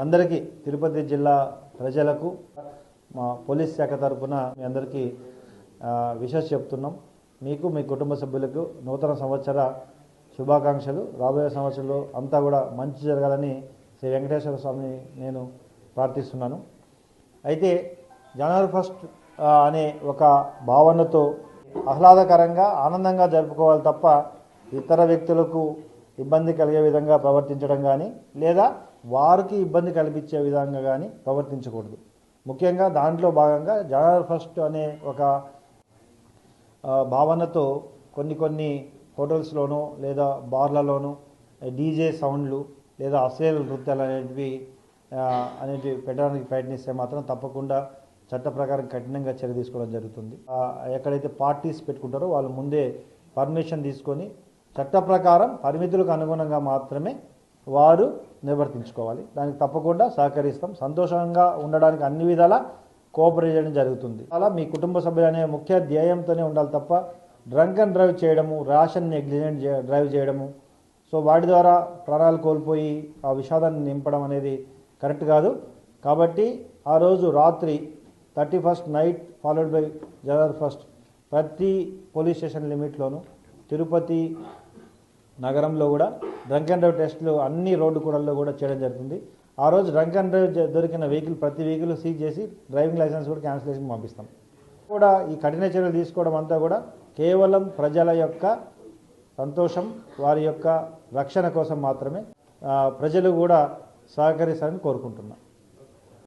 అందరికీ తిరుపతి జిల్లా ప్రజలకు మా పోలీస్ శాఖ తరఫున మీ అందరికీ విషస్ చెప్తున్నాం. మీకు మీ కుటుంబ సభ్యులకు నూతన సంవత్సర శుభాకాంక్షలు. రాబోయే సంవత్సరంలో అంతా కూడా మంచి జరగాలని శ్రీ వెంకటేశ్వర స్వామిని నేను ప్రార్థిస్తున్నాను. అయితే జనవరి ఫస్ట్ అనే ఒక భావనతో ఆహ్లాదకరంగా ఆనందంగా జరుపుకోవాలి తప్ప ఇతర వ్యక్తులకు ఇబ్బంది కలిగే విధంగా ప్రవర్తించడం కానీ లేదా వారికి ఇబ్బంది కల్పించే విధంగా కానీ ప్రవర్తించకూడదు. ముఖ్యంగా దాంట్లో భాగంగా జనరల్ ఫస్ట్ అనే ఒక భావనతో కొన్ని కొన్ని హోటల్స్లోనూ లేదా బార్లలోనూ డీజే సౌండ్లు లేదా అశ్లీల నృత్యాలు అనేటివి అనేటివి పెట్టడానికి ప్రయత్నిస్తే మాత్రం తప్పకుండా చట్ట ప్రకారం కఠినంగా చర్య తీసుకోవడం జరుగుతుంది. ఎక్కడైతే పార్టీస్ పెట్టుకుంటారో వాళ్ళు ముందే పర్మిషన్ తీసుకొని చట్ట ప్రకారం పరిమితులకు అనుగుణంగా మాత్రమే వారు నిర్వర్తించుకోవాలి. దానికి తప్పకుండా సహకరిస్తాం. సంతోషంగా ఉండడానికి అన్ని విధాలా కోఆపరేట్ చేయడం జరుగుతుంది. అలా మీ కుటుంబ సభ్యులు అనే ముఖ్య ధ్యేయంతోనే ఉండాలి తప్ప డ్రంక్ అండ్ డ్రైవ్ చేయడము ర్యాషన్ నెగ్లిజెంట్ డ్రైవ్ చేయడము సో వాటి ద్వారా ప్రాణాలు కోల్పోయి ఆ విషాదాన్ని నింపడం అనేది కరెక్ట్ కాదు. కాబట్టి ఆ రోజు రాత్రి thirty first night followed by January first ప్రతి పోలీస్ స్టేషన్ లిమిట్లోనూ తిరుపతి నగరంలో కూడా డ్రంక్ అండ్ డ్రైవ్ టెస్టులు అన్ని రోడ్డు కూడల్లో కూడా చేయడం జరుగుతుంది. ఆ రోజు డ్రంక్ అండ్ డ్రైవ్ దొరికిన వెహికల్ ప్రతి వెహికల్ సీజ్ చేసి డ్రైవింగ్ లైసెన్స్ కూడా క్యాన్సిలేషన్ పంపిస్తాం. కూడా ఈ కఠిన చర్యలు తీసుకోవడం అంతా కూడా కేవలం ప్రజల యొక్క సంతోషం వారి యొక్క రక్షణ కోసం మాత్రమే ప్రజలు కూడా సహకరిస్తారని కోరుకుంటున్నాను